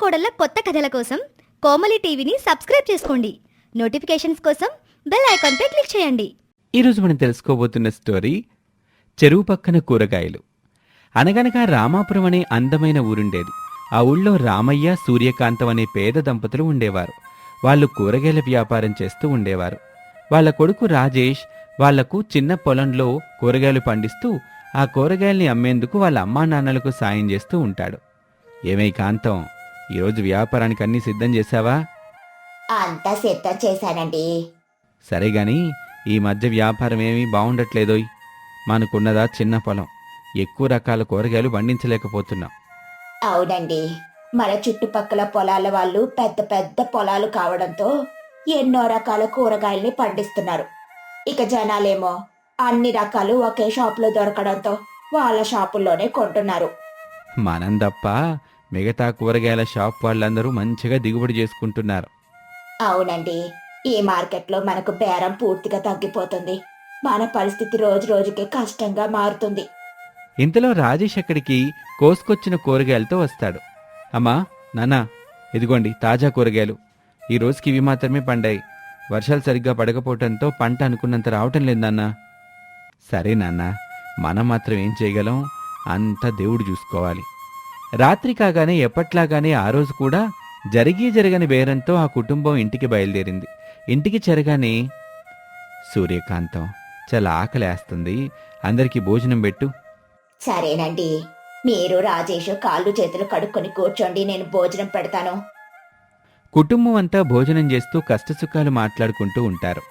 కోడళ్ళ కొత్త కథల కోసం కోమలి టీవీని సబ్స్క్రైబ్ చేసుకోండి. నోటిఫికేషన్స్ కోసం బెల్ ఐకాన్పై క్లిక్ చేయండి. ఈరోజు మనం తెలుసుకోబోతున్న స్టోరీ చెరువు పక్కన కూరగాయలు. అనగనగా రామాపురం అనే అందమైన ఊరుండేది. ఆ ఊళ్ళో రామయ్య సూర్యకాంతం అనే పేద దంపతులు ఉండేవారు. వాళ్ళు కూరగాయల వ్యాపారం చేస్తూ ఉండేవారు. వాళ్ళ కొడుకు రాజేష్ వాళ్ళకు చిన్న పొలంలో కూరగాయలు పండిస్తూ ఆ కూరగాయల్ని అమ్మేందుకు వాళ్ళ అమ్మా నాన్నలకు సాయం చేస్తూ ఉంటాడు. ఏమై కాంతం? ఈరోజు వ్యాపారానికి అన్నీ సిద్ధం చేశావా? అంతా సిద్ధం చేశానండి. సరే గాని ఈ మధ్య వ్యాపారం ఏమీ బాగుండట్లేదోయ్ మనకున్నదా చిన్న పొలం. ఎక్కువ రకాల కూరగాయలు పండించలేకపోతున్నాం. అవునండి. మన చుట్టుపక్కల పొలాల వాళ్ళు పెద్ద పెద్ద పొలాలు కావడంతో ఎన్నో రకాల కూరగాయల్ని పండిస్తున్నారు. ఇక జనాలేమో అన్ని రకాలు ఒకే షాపులో దొరకడంతో వాళ్ళ షాపుల్లోనే కొంటున్నారు. మనం తప్ప మిగతా కూరగాయల షాప్ వాళ్ళందరూ మంచిగా దిగుబడి చేసుకుంటున్నారు. అవునండి. ఈ మార్కెట్లో మనకు బేరం పూర్తిగా తగ్గిపోతుంది. మన పరిస్థితి రోజు రోజుకి కష్టంగా మారుతుంది. ఇంతలో రాజేష్ అక్కడికి కోసుకొచ్చిన కూరగాయలతో వస్తాడు. అమ్మా నాన్నా ఇదిగోండి తాజా కూరగాయలు. ఈ రోజుకి ఇవి మాత్రమే పండాయి. వర్షాలు సరిగ్గా పడకపోవటంతో పంట అనుకున్నంత రావటం లేదు నాన్నా. సరే నాన్న మనం మాత్రం ఏం చేయగలం? అంతా దేవుడు చూసుకోవాలి. రాత్రి కాగానే ఎప్పట్లాగానే ఆ రోజు కూడా జరిగి జరగని బేరంతో ఆ కుటుంబం ఇంటికి బయలుదేరింది. ఇంటికి చేరగానే సూర్యకాంతం చాలా ఆకలేస్తుంది. అందరికీ భోజనం పెట్టు. సరేనండి. మీరు రాజేష్ కాళ్ళు చేతులు కడుక్కొని కూర్చోండి నేను భోజనం పెడతాను. కుటుంబం అంతా భోజనం చేస్తూ కష్టసుఖాలు మాట్లాడుకుంటూ ఉంటారు.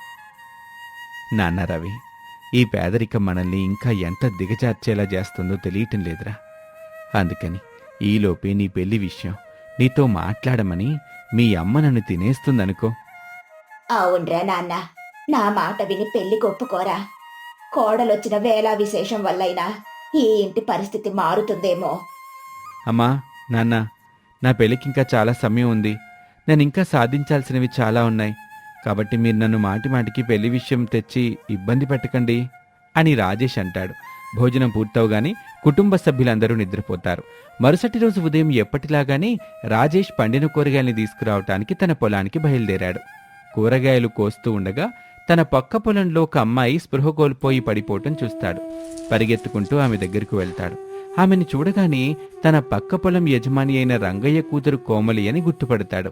నాన్న రవి ఈ పేదరికం మనల్ని ఇంకా ఎంత దిగజార్చేలా చేస్తుందో తెలియటం లేదురా. అందుకని ఈలోపే నీ పెళ్ళి విషయం. నీతో మాట్లాడమని మీ అమ్మ నన్ను తినేస్తుందనుకో. అవునరా నాన్న. నా మాట విని పెళ్ళి ఒప్పుకోరా కోడలొచ్చిన వేళ విశేషం వల్లైనా ఈ ఇంటి పరిస్థితి మారుతుందేమో. అమ్మా నాన్న నా పెళ్ళికి ఇంకా చాలా సమయం ఉంది. నేను ఇంకా సాధించాల్సినవి చాలా ఉన్నాయి. కాబట్టి మీరు నన్ను మాటి మాటికి పెళ్ళి విషయం తెచ్చి ఇబ్బంది పెట్టకండి అని రాజేష్ అంటాడు. భోజనం పూర్తవగానే కుటుంబ సభ్యులందరూ నిద్రపోతారు. మరుసటి రోజు ఉదయం ఎప్పటిలాగానే రాజేష్ పండిన కూరగాయల్ని తీసుకురావటానికి తన పొలానికి బయలుదేరాడు. కూరగాయలు కోస్తూ ఉండగా తన పక్క పొలంలో ఒక అమ్మాయి స్పృహ కోల్పోయి పడిపోవటం చూస్తాడు. పరిగెత్తుకుంటూ ఆమె దగ్గరకు వెళ్తాడు. ఆమెను చూడగానే తన పక్క పొలం యజమాని అయిన రంగయ్య కూతురు కోమలి అని గుర్తుపడతాడు.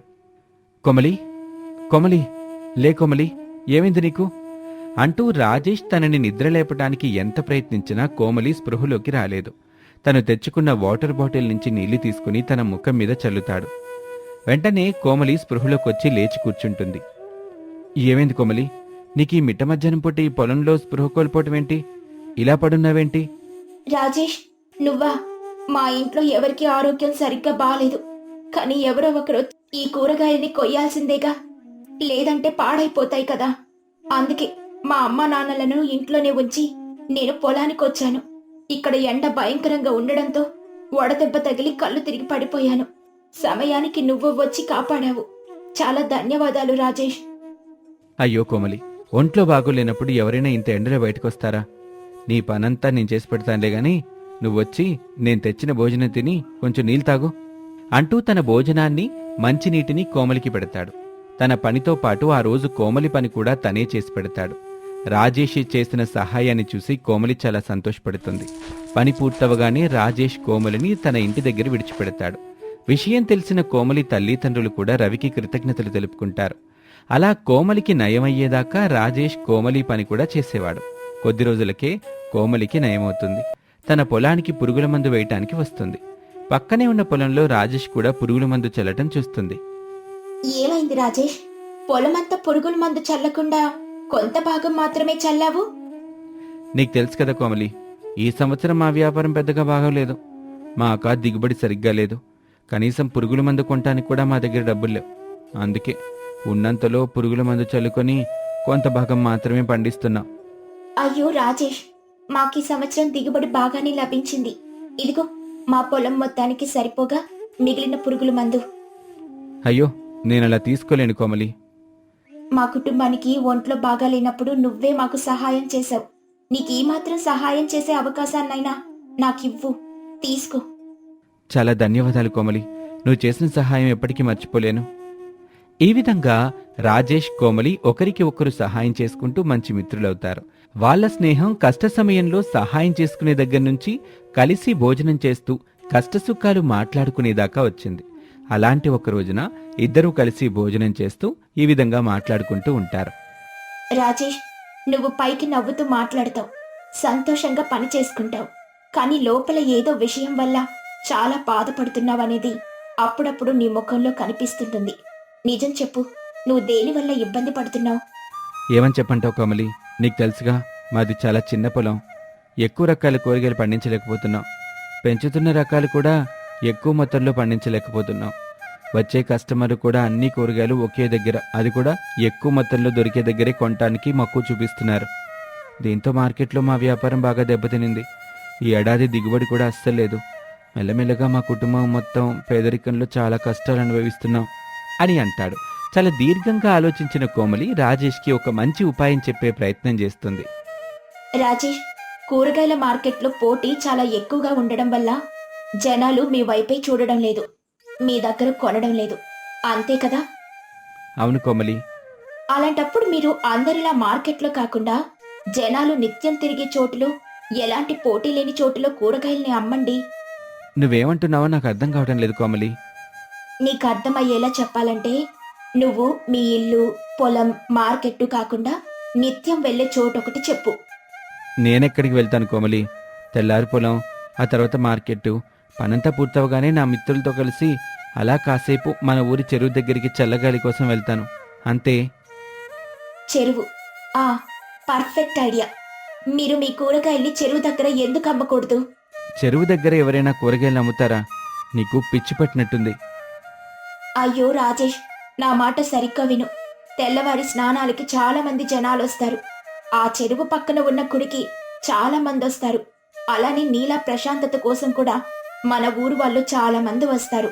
కొమలి? కొమలి? లే కొమలి ఏమైంది నీకు? అంటూ రాజేష్ తనని నిద్రలేపటానికి ఎంత ప్రయత్నించినా కోమలి స్పృహలోకి రాలేదు. తను తెచ్చుకున్న వాటర్ బాటిల్ నుంచి నీళ్ళు తీసుకుని తన ముఖం మీద చల్లుతాడు. వెంటనే కోమలి స్పృహలోకొచ్చి లేచి కూర్చుంటుంది. ఏమైంది కోమలి? నీకు ఈ మిట్ట మధ్యాహ్నం పూట ఈ పొలంలో స్పృహ కోల్పోవటం ఏంటి ఇలా పడున్నావేంటి? రాజేష్ నువ్వా? మా ఇంట్లో ఎవరికి ఆరోగ్యం సరిగ్గా బాలేదు. కానీ ఎవరో ఒకరు ఈ కూరగాయల్ని కొయ్యాల్సిందేగా. లేదంటే పాడైపోతాయి కదా. అందుకే మా అమ్మ నాన్నలను ఇంట్లోనే ఉంచి నేను పొలానికి వచ్చాను ఇక్కడ ఎండ భయంకరంగా ఉండడంతో వడదెబ్బ తగిలి కళ్ళు తిరిగి పడిపోయాను. సమయానికి నువ్వు వచ్చి కాపాడావు. చాలా ధన్యవాదాలు రాజేష్. అయ్యో కోమలి ఒంట్లో బాగోలేనప్పుడు ఎవరైనా ఇంత ఎండలో బయటకొస్తారా? నీ పనంతా నేను చేసి పెడతానులే గాని నువ్వొచ్చి నేను తెచ్చిన భోజనం తిని కొంచెం నీళ్ళు తాగు. అంటూ తన భోజనాన్ని మంచినీటిని కోమలికి పెడతాడు. తన పనితో పాటు ఆ రోజు కోమలి పని కూడా తనే చేసి పెడతాడు. రాజేష్ చేసిన సహాయాన్ని చూసి కోమలి చాలా సంతోషపడుతుంది. పని పూర్తవగానే రాజేష్ కోమలిని తన ఇంటి దగ్గర విడిచిపెడతాడు. విషయం తెలిసిన కోమలి తల్లిదండ్రులు కూడా రవికి కృతజ్ఞతలు తెలుపుకుంటారు. అలా కోమలికి నయమయ్యేదాకా రాజేష్ కోమలి పని కూడా చేసేవాడు. కొద్ది రోజులకే కోమలికి నయమవుతుంది. తన పొలానికి పురుగుల మందు వేయటానికి వస్తుంది. పక్కనే ఉన్న పొలంలో రాజేష్ కూడా పురుగుల మందు చల్లటం చూస్తుంది. ఏమైంది రాజేష్? పొలమంతా పురుగుల మందు చల్లకుండా కొంత భాగం మాత్రమే చల్లావు? నీకు తెలుసు కదా కోమలి ఈ సంవత్సరం మా వ్యాపారం పెద్దగా బాగోలేదు. మా అక్క దిగుబడి సరిగ్గా లేదు. కనీసం పురుగుల మందు కొనటానికి కూడా మా దగ్గర డబ్బులు లేవు. అందుకే ఉన్నంతలో పురుగుల మందు చల్లుకొని కొంత భాగం మాత్రమే పండిస్తున్నాం. అయ్యో రాజేష్ మాకీ సంవత్సరం దిగుబడి బాగానే లభించింది. ఇదిగో మా పొలం మొత్తానికి సరిపోగా మిగిలిన పురుగుల మందు. అయ్యో నేను అలా తీసుకోలేను కోమలి. మా కుటుంబానికి ఒంట్లో బాగాలేనప్పుడు నువ్వే మాకు సహాయం చేశావు. నీకేమాత్రం మాత్రం సహాయం చేసే అవకాశాన్నైనా నాకివ్వు. తీసుకో. చాలా ధన్యవాదాలు కోమలి. నువ్వు చేసిన సహాయం ఎప్పటికీ మర్చిపోలేను. ఈ విధంగా రాజేష్ కోమలి ఒకరికి ఒకరు సహాయం చేసుకుంటూ మంచి మిత్రులవుతారు. వాళ్ళ స్నేహం కష్ట సమయంలో సహాయం చేసుకునే దగ్గర నుంచి కలిసి భోజనం చేస్తూ కష్టసుఖాలు మాట్లాడుకునేదాకా వచ్చింది. అలాంటి ఒక రోజున ఇద్దరూ కలిసి భోజనం చేస్తూ ఈ విధంగా మాట్లాడుకుంటూ ఉంటారు. రాజేష్ నువ్వు పైకి నవ్వుతూ మాట్లాడతావు. సంతోషంగా పని చేసుకుంటావు. కానీ లోపల ఏదో విషయం వల్ల చాలా బాధపడుతున్నావనేది అప్పుడప్పుడు నీ ముఖంలో కనిపిస్తుంటుంది. నిజం చెప్పు నువ్వు దేనివల్ల ఇబ్బంది పడుతున్నావు? ఏమని చెప్పంటావు కమలి? నీకు తెలుసుగా మాది చాలా చిన్న పొలం. ఎక్కువ రకాల కూరగాయలు పండించలేకపోతున్నాం. పెంచుతున్న రకాలు కూడా ఎక్కువ మొత్తంలో పండించలేకపోతున్నాం వచ్చే కస్టమర్ కూడా అన్ని కూరగాయలు ఒకే దగ్గర అది కూడా ఎక్కువ మొత్తంలో దొరికే దగ్గరే కొనటానికి మక్కువ చూపిస్తున్నారు. దీంతో మార్కెట్లో మా వ్యాపారం బాగా దెబ్బతినింది. ఈ ఏడాది దిగుబడి కూడా అస్సలు లేదు. మెల్లమెల్లగా మా కుటుంబం మొత్తం పేదరికంలో చాలా కష్టాలు అనుభవిస్తున్నాం అని అంటాడు. చాలా దీర్ఘంగా ఆలోచించిన కోమలి రాజేష్కి ఒక మంచి ఉపాయం చెప్పే ప్రయత్నం చేస్తుంది. రాజేష్ కూరగాయల మార్కెట్లో పోటీ చాలా ఎక్కువగా ఉండడం వల్ల జనాలు మీ వైపే చూడడం లేదు. మీ దగ్గర కొనడం లేదు. అంతే కదా? అవును కోమలి. అలాంటప్పుడు మీరు అందరిలా మార్కెట్లో కాకుండా జనాలు నిత్యం తిరిగే చోటులో ఎలాంటి పోటీ లేని చోటులో కూరగాయల్ని అమ్మండి. నువ్వేమంటున్నావో నాకు అర్థం కావడం లేదు కోమలి. నీకు అర్థమయ్యేలా చెప్పాలంటే నువ్వు మీ ఇల్లు పొలం మార్కెట్టు కాకుండా నిత్యం వెళ్ళే చోటు ఒకటి చెప్పు. నేనెక్కడికి వెళ్తాను కోమలి? తెల్లారి పొలం ఆ తర్వాత మార్కెట్ పనంతా పూర్తవగానే నా మిత్రులతో కలిసి అలా కాసేపు మన ఊరి చెరువు దగ్గరికి చల్లగాలి కోసం వెళ్తాను. అంతే. చెరువు. ఆ పర్ఫెక్ట్ ఐడియా. మీరు మీ కూరగాయల్ని చెరువు దగ్గర ఎందుకు అమ్మకూడదు? చెరువు దగ్గర ఎవరైనా కూరగాయలు అమ్ముతారా? నీకు పిచ్చి పట్టినట్టుంది. అయ్యో రాజేష్ నా మాట సరిగ్గా విను. తెల్లవారి స్నానాలకి చాలా మంది జనాలు వస్తారు. ఆ చెరువు పక్కన ఉన్న గుడికి చాలా మంది వస్తారు అలానే నీలా ప్రశాంతత కోసం కూడా. మన ఊరు వాళ్ళు చాలా మంది వస్తారు.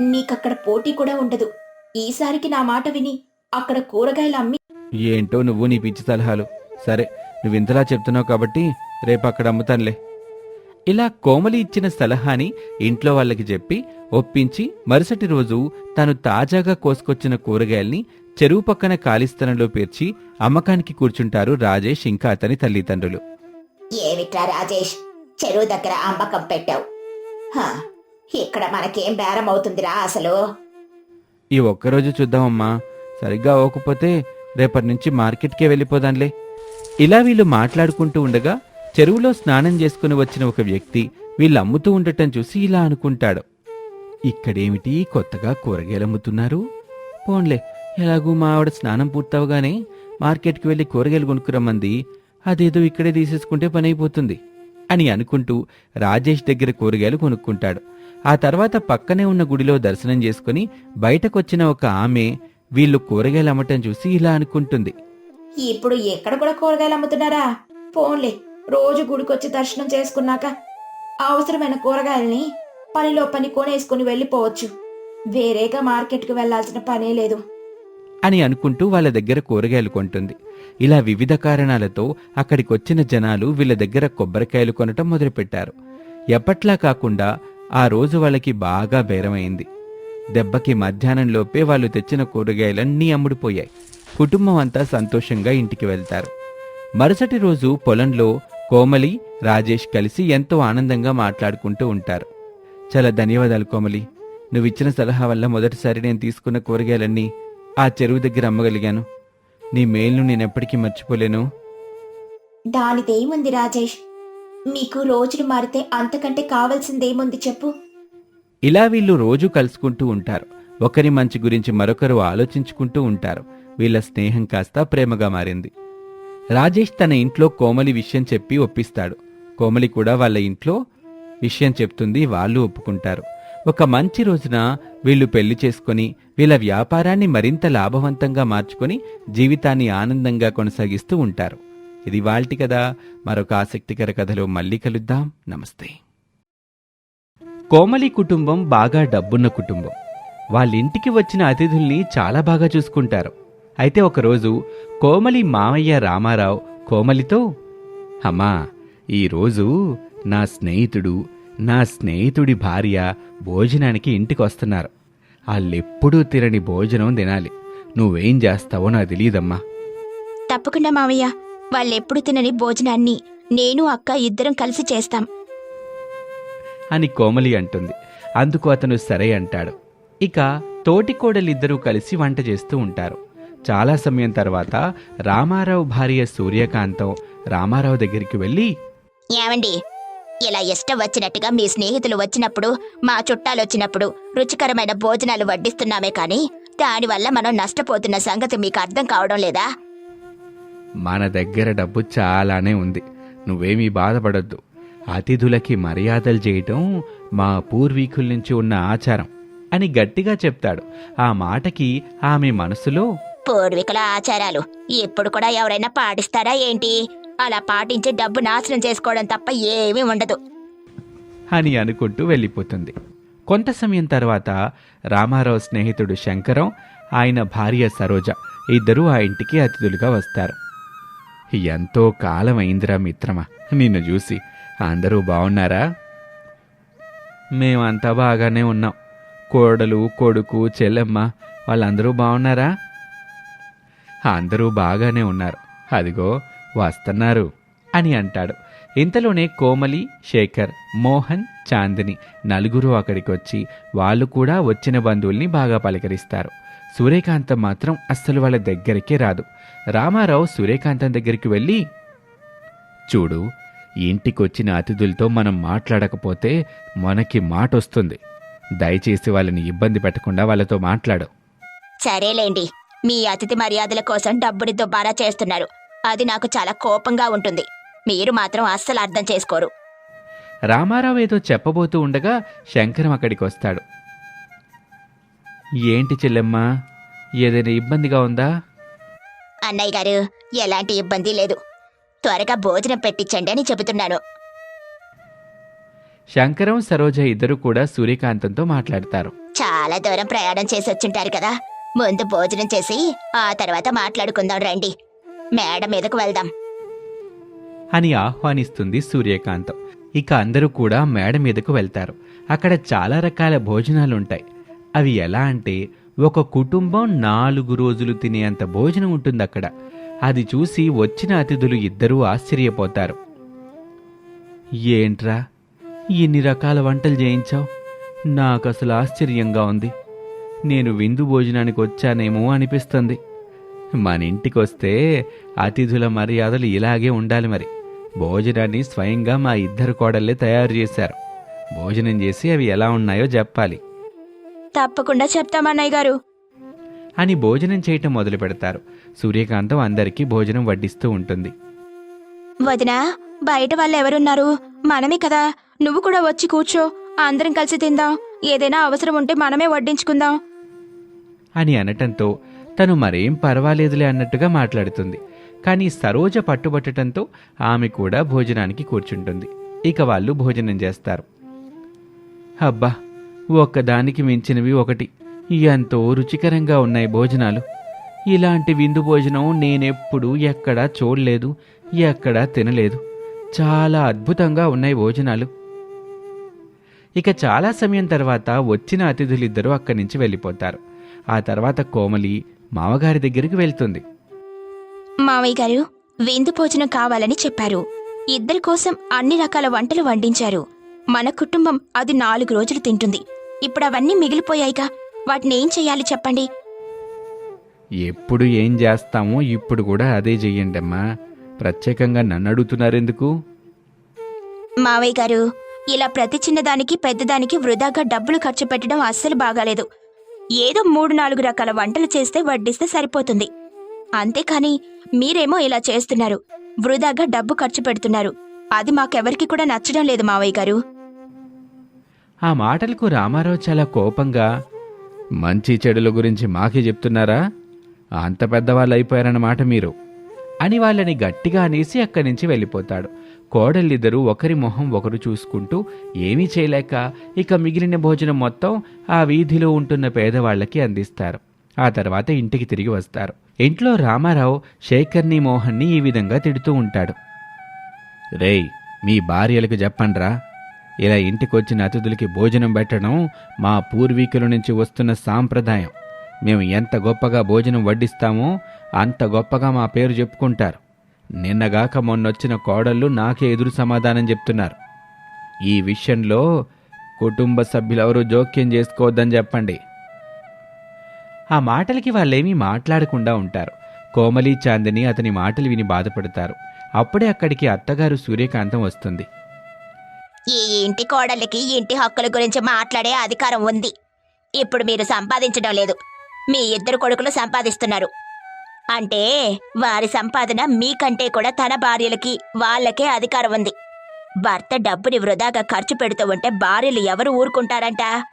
నీకక్కడ పోటీ కూడా ఉండదు. ఈసారికి నా మాట విని అక్కడ కూరగాయలు అమ్మి ఏంటో నువ్వు నీ పిచ్చి సలహాలు. సరే నువ్వు ఇంతలా చెప్తున్నావు కాబట్టి రేపు అక్కడ అమ్ముతానులే. ఇలా కోమలి ఇచ్చిన సలహాని ఇంట్లో వాళ్ళకి చెప్పి ఒప్పించి మరుసటి రోజు తాను తాజాగా కోసుకొచ్చిన కూరగాయల్ని చెరువు పక్కన ఖాళీ స్థలంలో పేర్చి అమ్మకానికి కూర్చుంటారు రాజేష్ ఇంకా అతని తల్లిదండ్రులు. ఏమిట్రా రాజేష్? చెరువు దగ్గర అమ్మకం పెట్టావు. హా, ఇక్కడ మనకేం బేరం అవుతుందిరా అసలు? ఈ ఒక్కరోజు చూద్దామమ్మా. సరిగ్గా అవ్వకపోతే రేపటి నుంచి మార్కెట్కే వెళ్ళిపోదాంలే. ఇలా వీళ్ళు మాట్లాడుకుంటూ ఉండగా చెరువులో స్నానం చేసుకుని వచ్చిన ఒక వ్యక్తి వీళ్ళు అమ్ముతూ ఉండటం చూసి ఇలా అనుకుంటాడు. ఇక్కడేమిటి? కొత్తగా కూరగాయలు అమ్ముతున్నారు. పోన్లే ఎలాగూ మా ఆవిడ స్నానం పూర్తవగానే మార్కెట్కి వెళ్ళి కూరగాయలు కొనుక్కురమ్మంది. అదేదో ఇక్కడే తీసేసుకుంటే పని అయిపోతుంది అని అనుకుంటూ రాజేష్ దగ్గర కూరగాయలు కొనుక్కుంటాడు. ఆ తర్వాత పక్కనే ఉన్న గుడిలో దర్శనం చేసుకుని బయటకొచ్చిన ఒక ఆమె వీళ్ళు కూరగాయలు అమ్మటం చూసి ఇలా అనుకుంటుంది. ఇప్పుడు ఎక్కడ కూడా కూరగాయలు అమ్ముతున్నారా? పోన్లే రోజు గుడికొచ్చి దర్శనం చేసుకున్నాక అవసరమైన కూరగాయల్ని పనిలో పని కొనేసుకుని వెళ్ళిపోవచ్చు. వేరేగా మార్కెట్కి వెళ్ళాల్సిన పనే లేదు. అని అనుకుంటూ వాళ్ళ దగ్గర కూరగాయలు కొంటుంది. ఇలా వివిధ కారణాలతో అక్కడికొచ్చిన జనాలు వీళ్ళ దగ్గర కొబ్బరికాయలు కొనటం మొదలుపెట్టారు. ఎప్పట్లా కాకుండా ఆ రోజు వాళ్ళకి బాగా బేరమైంది. దెబ్బకి మధ్యాహ్నంలోపే వాళ్ళు తెచ్చిన కూరగాయలన్నీ అమ్ముడుపోయాయి. కుటుంబం అంతా సంతోషంగా ఇంటికి వెళ్తారు. మరుసటి రోజు పొలంలో కోమలి రాజేష్ కలిసి ఎంతో ఆనందంగా మాట్లాడుకుంటూ ఉంటారు. చాలా ధన్యవాదాలు కోమలి. నువ్వు ఇచ్చిన సలహా వల్ల మొదటిసారి నేను తీసుకున్న కూరగాయలన్నీ ఆ చెరువు దగ్గర అమ్మగలిగాను నీ మేలును నేనెప్పటికీ మర్చిపోలేను. దానిదేముంది రాజేష్? మీకు రోజులు మారితే అంతకంటే కావాల్సిందేముంది చెప్పు. ఇలా వీళ్ళు రోజూ కలుసుకుంటూ ఉంటారు. ఒకరి మంచి గురించి మరొకరు ఆలోచించుకుంటూ ఉంటారు. వీళ్ళ స్నేహం కాస్త ప్రేమగా మారింది. రాజేష్ తన ఇంట్లో కోమలి విషయం చెప్పి ఒప్పిస్తాడు. కోమలి కూడా వాళ్ళ ఇంట్లో విషయం చెప్తుంది వాళ్ళు ఒప్పుకుంటారు. ఒక మంచి రోజున వీళ్ళు పెళ్ళి చేసుకొని వీళ్ళ వ్యాపారాన్ని మరింత లాభవంతంగా మార్చుకొని జీవితాన్ని ఆనందంగా కొనసాగిస్తూ ఉంటారు. ఇది వాల్టి కదా మరొక ఆసక్తికర కథలో మళ్ళీ కలుద్దాం. నమస్తే. కోమలి కుటుంబం బాగా డబ్బున్న కుటుంబం. వాళ్ళింటికి వచ్చిన అతిథుల్ని చాలా బాగా చూసుకుంటారు. అయితే ఒకరోజు కోమలి మామయ్య రామారావు కోమలితో అమ్మా ఈరోజు నా స్నేహితుడు నా స్నేహితుడి భార్య భోజనానికి ఇంటికి వస్తున్నారు వాళ్ళెప్పుడూ తినని భోజనం తినాలి. నువ్వేం చేస్తావో నాకు తెలియదమ్మా. తప్పకుండా మావయ్య. వాళ్ళెప్పుడు తినని భోజనాన్ని నేను అక్క ఇద్దరం కలిసి చేస్తాం. అని కోమలి అంటుంది. అందుకు అతను సరే అంటాడు. ఇక తోటికోడలిద్దరూ కలిసి వంట చేస్తూ ఉంటారు. చాలా సమయం తర్వాత రామారావు భార్య సూర్యకాంతం రామారావు దగ్గరికి వెళ్ళి ఏమండి? ఇలా ఇష్టం వచ్చినట్టుగా మీ స్నేహితులు వచ్చినప్పుడు మా చుట్టాలు వచ్చినప్పుడు రుచికరమైన భోజనాలు వడ్డిస్తున్నామే కానీ దానివల్ల మనం నష్టపోతున్న సంగతి మీకు అర్థం కావడం లేదా? మన దగ్గర డబ్బు చాలానే ఉంది. నువ్వేమీ బాధపడొద్దు. అతిథులకి మర్యాదలు చేయటం మా పూర్వీకుల నుంచి ఉన్న ఆచారం అని గట్టిగా చెప్తాడు. ఆ మాటకి ఆమె మనసులో పూర్వీకుల ఆచారాలు. ఇప్పుడు కూడా ఎవరైనా పాటిస్తారా ఏంటి? అలా పాటించి డబ్బు నాశనం చేసుకోవడం తప్ప ఏమీ ఉండదు. అని అనుకుంటూ వెళ్ళిపోతుంది. కొంత సమయం తర్వాత రామారావు స్నేహితుడు శంకరం ఆయన భార్య సరోజ ఇద్దరూ ఆ ఇంటికి అతిథులుగా వస్తారు. ఎంతో కాలం అయిందిరా మిత్రమా నిన్ను చూసి. అందరూ బాగున్నారా మేమంతా బాగానే ఉన్నాం. కోడలు కొడుకు చెల్లెమ్మ వాళ్ళందరూ బాగున్నారా అందరూ బాగానే ఉన్నారు. అదిగో వస్తున్నారు అని అంటాడు. ఇంతలోనే కోమలి శేఖర్ మోహన్ చాందిని నలుగురు అక్కడికి వచ్చి వాళ్ళు కూడా వచ్చిన బంధువుల్ని బాగా పలకరిస్తారు. సూర్యకాంత మాత్రం అస్సలు వాళ్ళ దగ్గరికే రాదు. రామారావు సూర్యకాంతం దగ్గరికి వెళ్ళి చూడు ఇంటికొచ్చిన అతిథులతో మనం మాట్లాడకపోతే మనకి మాట వస్తుంది దయచేసి వాళ్ళని ఇబ్బంది పెట్టకుండా వాళ్ళతో మాట్లాడు. సరేలేండి. మీ అతిథి మర్యాదల కోసం డబ్బుని దుబారా చేస్తున్నారు. అది నాకు చాలా కోపంగా ఉంటుంది. మీరు మాత్రం అస్సలు అర్థం చేసుకోరు. రామారావు ఏదో చెప్పబోతూ ఉండగా శంకరం అక్కడికి వస్తాడు. ఏంటి చెల్లెమ్మా ఏదైనా ఇబ్బందిగా ఉందా? అన్నయ్య గారు ఎలాంటి ఇబ్బంది లేదు. త్వరగా భోజనం పెట్టించండి అని చెబుతున్నాను. శంకరం సరోజ ఇద్దరు కూడా సూర్యకాంతంతో మాట్లాడతారు. చాలా దూరం ప్రయాణం చేసి వచ్చుంటారు కదా. ముందు భోజనం చేసి ఆ తర్వాత మాట్లాడుకుందాం రండి. మేడ మీదకు వెళ్దాం. అని ఆహ్వానిస్తుంది సూర్యకాంతం. ఇక అందరూ కూడా మేడ మీదకు వెళ్తారు. అక్కడ చాలా రకాల భోజనాలుంటాయి. అవి ఎలా అంటే ఒక కుటుంబం నాలుగు రోజులు తినేంత భోజనం ఉంటుంది అక్కడ అది చూసి వచ్చిన అతిథులు ఇద్దరూ ఆశ్చర్యపోతారు. ఏంట్రా ఇన్ని రకాల వంటలు చేయించావు? నాకు అసలు ఆశ్చర్యంగా ఉంది. నేను విందు భోజనానికి వచ్చానేమో అనిపిస్తుంది. మన ఇంటికి వస్తే అతిథుల మర్యాదలు ఇలాగే ఉండాలి మరి. భోజనాన్ని స్వయంగా మా ఇద్దరు కోడళ్ళే తయారు చేశారు. భోజనం చేసి అవి ఎలా ఉన్నాయో చెప్పాలి. తప్పకుండా చెప్తామన్నయ్య గారు. అని భోజనం చేయటం మొదలు పెడతారు. సూర్యకాంతం అందరికీ భోజనం వడ్డిస్తూ ఉంటుంది. వదినా బయట వాళ్ళు ఎవరున్నారు? మనమే కదా. నువ్వు కూడా వచ్చి కూర్చో. అందరం కలిసి తిందాం. ఏదైనా అవసరం ఉంటే మనమే వడ్డించుకుందాం. అని అనటంతో తను మరేం పర్వాలేదులే అన్నట్టుగా మాట్లాడుతుంది. కానీ సరోజ పట్టుబట్టడంతో ఆమె కూడా భోజనానికి కూర్చుంటుంది. ఇక వాళ్ళు భోజనం చేస్తారు. అబ్బా ఒక్కదానికి మించినవి ఒకటి. ఎంతో రుచికరంగా ఉన్నాయి భోజనాలు. ఇలాంటి విందు భోజనం నేనెప్పుడు ఎక్కడా చూడలేదు ఎక్కడా తినలేదు. చాలా అద్భుతంగా ఉన్నాయి భోజనాలు. ఇక చాలా సమయం తర్వాత వచ్చిన అతిథులిద్దరూ అక్కడి నుంచి వెళ్ళిపోతారు. ఆ తర్వాత కోమలి మామగారి దగ్గరికి వెళ్తుంది. మామయ్య గారు విందు భోజనం కావాలని చెప్పారు. ఇద్దరి కోసం అన్ని రకాల వంటలు వండించారు. మన కుటుంబం అది నాలుగు రోజులు తింటుంది. ఇప్పుడు అవన్నీ మిగిలిపోయాయిగా. వాటిని ఏం చెయ్యాలి చెప్పండి? ఎప్పుడు ఏం చేస్తామో ఇప్పుడు కూడా అదే చెయ్యండి అమ్మా. ప్రత్యేకంగా నన్ను అడుగుతున్నారెందుకు? మావయ్య గారు ఇలా ప్రతి చిన్నదానికి పెద్దదానికి వృధాగా డబ్బులు ఖర్చు పెట్టడం అస్సలు బాగాలేదు. ఏదో మూడు నాలుగు రకాల వంటలు చేస్తే వడ్డిస్తే సరిపోతుంది. అంతేకాని మీరేమో ఇలా చేస్తున్నారు. వృధాగా డబ్బు ఖర్చు పెడుతున్నారు. అది మాకెవరికి కూడా నచ్చడం లేదు మావయ్య గారు. ఆ మాటలకు రామారావు చాలా కోపంగా మంచి చెడుల గురించి మాకే చెప్తున్నారా? అంత పెద్దవాళ్ళు అయిపోయారన్నమాట మీరు. అని వాళ్ళని గట్టిగా అనేసి అక్కడి నుంచి వెళ్ళిపోతాడు. కోడళ్ళిద్దరూ ఒకరి మొహం ఒకరు చూసుకుంటూ ఏమీ చేయలేక ఇక మిగిలిన భోజనం మొత్తం ఆ వీధిలో ఉంటున్న పేదవాళ్ళకి అందిస్తారు. ఆ తర్వాత ఇంటికి తిరిగి వస్తారు. ఇంట్లో రామారావు శేఖర్ని మోహన్ని ఈ విధంగా తిడుతూ ఉంటాడు. రేయ్ మీ భార్యలకు చెప్పండ్రా. ఇలా ఇంటికొచ్చిన అతిథులకి భోజనం పెట్టడం మా పూర్వీకుల నుంచి వస్తున్న సాంప్రదాయం. మేము ఎంత గొప్పగా భోజనం వడ్డిస్తామో అంత గొప్పగా మా పేరు చెప్పుకుంటారు. నిన్నగాక మొన్నొచ్చిన కోడళ్ళు నాకే ఎదురు సమాధానం చెప్తున్నారు. ఈ విషయంలో కుటుంబ సభ్యులెవరూ జోక్యం చేసుకోవద్దని చెప్పండి. ఆ మాటలకి వాళ్ళేమీ మాట్లాడకుండా ఉంటారు. కోమలి చాందిని అతని మాటలు విని బాధపడతారు. అప్పుడే అక్కడికి అత్తగారు సూర్యకాంతం వస్తుంది. ఈ ఇంటి కోడలికి ఇంటి హక్కుల గురించి మాట్లాడే అధికారం ఉంది. ఇప్పుడు మీరు సంపాదించడం లేదు. మీ ఇద్దరు కొడుకులు సంపాదిస్తున్నారు. అంటే వారి సంపాదన మీకంటే కూడా తన భార్యలకి వాళ్ళకే అధికారం ఉంది. భర్త డబ్బుని వృధాగా ఖర్చు పెడుతూ ఉంటే భార్యలు ఎవరు ఊరుకుంటారంట?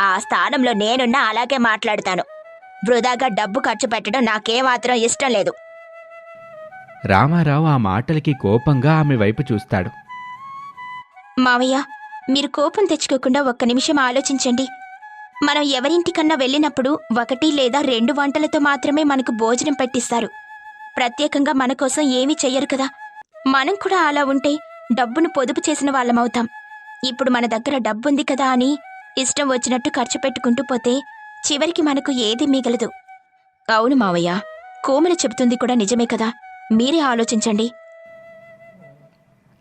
ఆ స్థానంలో నేనున్నా అలాగే మాట్లాడతాను. వృధాగా డబ్బు ఖర్చు పెట్టడం నాకేమాత్రం ఇష్టం లేదు. రామారావు ఆ మాటలకి కోపంగా ఆమె వైపు చూస్తాడు. మావయ్య మీరు కోపం తెచ్చుకోకుండా ఒక్క నిమిషం ఆలోచించండి. మనం ఎవరింటికన్నా వెళ్ళినప్పుడు ఒకటి లేదా రెండు వంటలతో మాత్రమే మనకు భోజనం పెట్టిస్తారు. ప్రత్యేకంగా మన కోసం ఏమీ చెయ్యరు కదా. మనం కూడా అలా ఉంటే డబ్బును పొదుపు చేసిన వాళ్ళమవుతాం ఇప్పుడు మన దగ్గర డబ్బుంది కదా అని ఇష్టం వచ్చినట్టు ఖర్చు పెట్టుకుంటూ పోతే చివరికి మనకు ఏది మిగలదు. అవును మావయ్య కోమల చెబుతుంది కూడా నిజమే కదా. మీరే ఆలోచించండి.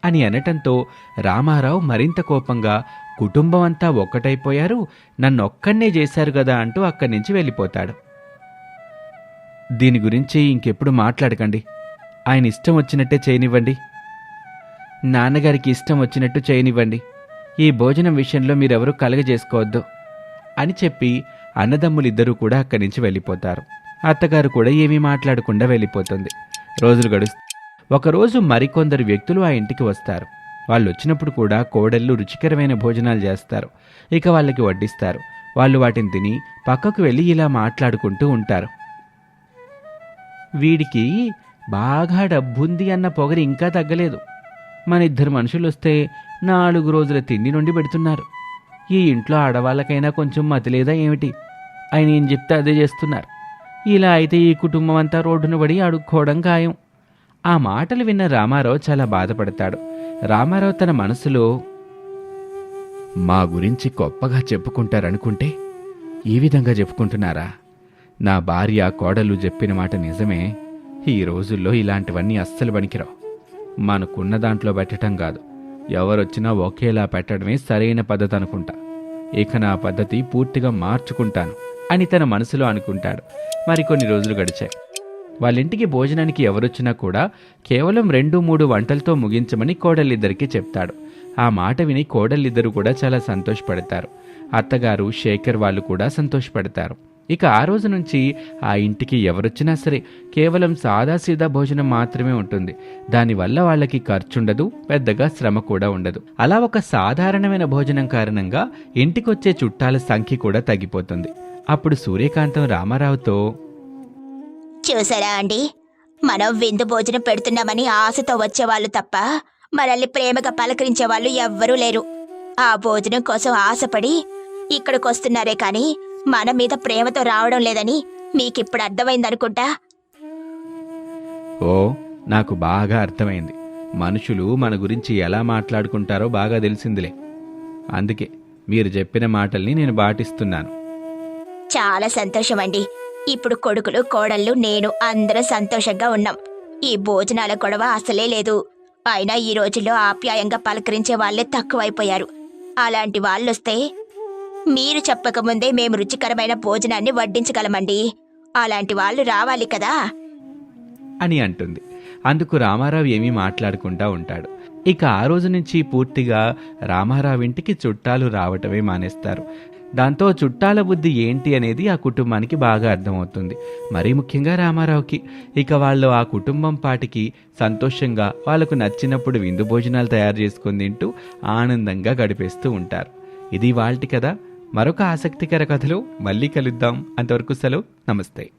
అని అనటంతో రామారావు మరింత కోపంగా కుటుంబం అంతా ఒక్కటైపోయారు నన్నొక్కనే చేశారు కదా అంటూ అక్కడి నుంచి వెళ్ళిపోతాడు. దీని గురించి ఇంకెప్పుడు మాట్లాడకండి. ఆయన ఇష్టం వచ్చినట్టే చేయనివ్వండి. నాన్నగారికి ఇష్టం వచ్చినట్టు చేయనివ్వండి. ఈ భోజనం విషయంలో మీరెవరూ కలగజేసుకోవద్దు అని చెప్పి అన్నదమ్ములిద్దరూ కూడా అక్కడి నుంచి వెళ్ళిపోతారు. అత్తగారు కూడా ఏమీ మాట్లాడకుండా వెళ్ళిపోతుంది. రోజులు గడుస్తూ ఒకరోజు మరికొందరు వ్యక్తులు ఆ ఇంటికి వస్తారు. వాళ్ళు వచ్చినప్పుడు కూడా కోడళ్ళు రుచికరమైన భోజనాలు చేస్తారు. ఇక వాళ్ళకి వడ్డిస్తారు. వాళ్ళు వాటిని తిని పక్కకు వెళ్ళి ఇలా మాట్లాడుకుంటూ ఉంటారు. వీడికి బాగా డబ్బుంది అన్న పొగరి ఇంకా తగ్గలేదు. మన ఇద్దరు మనుషులు వస్తే నాలుగు రోజుల తిండి నుండి పెడుతున్నారు. ఈ ఇంట్లో ఆడవాళ్ళకైనా కొంచెం మతి లేదా ఏమిటి? ఆయన ఏం చెప్తే అదే చేస్తున్నారు. ఇలా అయితే ఈ కుటుంబం అంతా రోడ్డున పడి అడుక్కోవడం ఖాయం. ఆ మాటలు విన్న రామారావు చాలా బాధపడతాడు. రామారావు తన మనసులో మా గురించి గొప్పగా చెప్పుకుంటారనుకుంటే ఈ విధంగా చెప్పుకుంటున్నారా? నా భార్య కోడలు చెప్పిన మాట నిజమే. ఈ రోజుల్లో ఇలాంటివన్నీ అస్సలు పనికిరావు. మనకున్న దాంట్లో పెట్టడం కాదు. ఎవరొచ్చినా ఒకేలా పెట్టడమే సరైన పద్ధతి అనుకుంటా. ఇక నా పద్ధతి పూర్తిగా మార్చుకుంటాను అని తన మనసులో అనుకుంటాడు. మరికొన్ని రోజులు గడిచాయి. వాళ్ళింటికి భోజనానికి ఎవరొచ్చినా కూడా కేవలం రెండు మూడు వంటలతో ముగించమని కోడలిద్దరికి చెప్తాడు. ఆ మాట విని కోడలిద్దరూ కూడా చాలా సంతోషపడతారు. అత్తగారు శేఖర్ వాళ్ళు కూడా సంతోషపడతారు. ఇక ఆ రోజు నుంచి ఆ ఇంటికి ఎవరొచ్చినా సరే కేవలం సాదాసీదా భోజనం మాత్రమే ఉంటుంది. దానివల్ల వాళ్ళకి ఖర్చుండదు పెద్దగా శ్రమ కూడా ఉండదు. అలా ఒక సాధారణమైన భోజనం కారణంగా ఇంటికొచ్చే చుట్టాల సంఖ్య కూడా తగ్గిపోతుంది. అప్పుడు సూర్యకాంతం రామారావుతో చూసారా అండి? మనం విందు భోజనం పెడుతున్నామని ఆశతో వచ్చేవాళ్ళు తప్ప మనల్ని ప్రేమగా పలకరించే వాళ్ళు ఎవ్వరూ లేరు. ఆ భోజనం కోసం ఆశపడి ఇక్కడికి వస్తున్నారే కానీ మన మీద ప్రేమతో రావడం లేదని మీకిప్పుడు అర్థమైందనుకుంటా? ఓ నాకు బాగా అర్థమైంది. మనుషులు మన గురించి ఎలా మాట్లాడుకుంటారో బాగా తెలిసిందిలే. అందుకే మీరు చెప్పిన మాటల్ని నేను పాటిస్తున్నాను. చాలా సంతోషం అండి ఇప్పుడు కొడుకులు కోడళ్ళు నేను అందరం సంతోషంగా ఉన్నాం. ఈ భోజనాల గొడవ అసలే లేదు. అయినా ఈ రోజుల్లో ఆప్యాయంగా పలకరించే వాళ్ళే తక్కువైపోయారు. అలాంటి వాళ్ళొస్తే మీరు చెప్పకముందే మేము రుచికరమైన భోజనాన్ని వడ్డించగలమండి. అలాంటి వాళ్ళు రావాలి కదా? అని అంటుంది. అందుకు రామారావు ఏమీ మాట్లాడకుండా ఉంటాడు. ఇక ఆ రోజు నుంచి పూర్తిగా రామారావు ఇంటికి చుట్టాలు రావటమే మానేస్తారు. దాంతో చుట్టాల బుద్ధి ఏంటి అనేది ఆ కుటుంబానికి బాగా అర్థమవుతుంది. మరీ ముఖ్యంగా రామారావుకి. ఇక వాళ్ళు ఆ కుటుంబం పాటికి సంతోషంగా వాళ్ళకు నచ్చినప్పుడు విందు భోజనాలు తయారు చేసుకుని తింటూ ఆనందంగా గడిపేస్తూ ఉంటారు. ఇది వాళ్ళటి కదా మరొక ఆసక్తికర కథలో మళ్ళీ కలుద్దాం. అంతవరకు సెలవు. నమస్తే.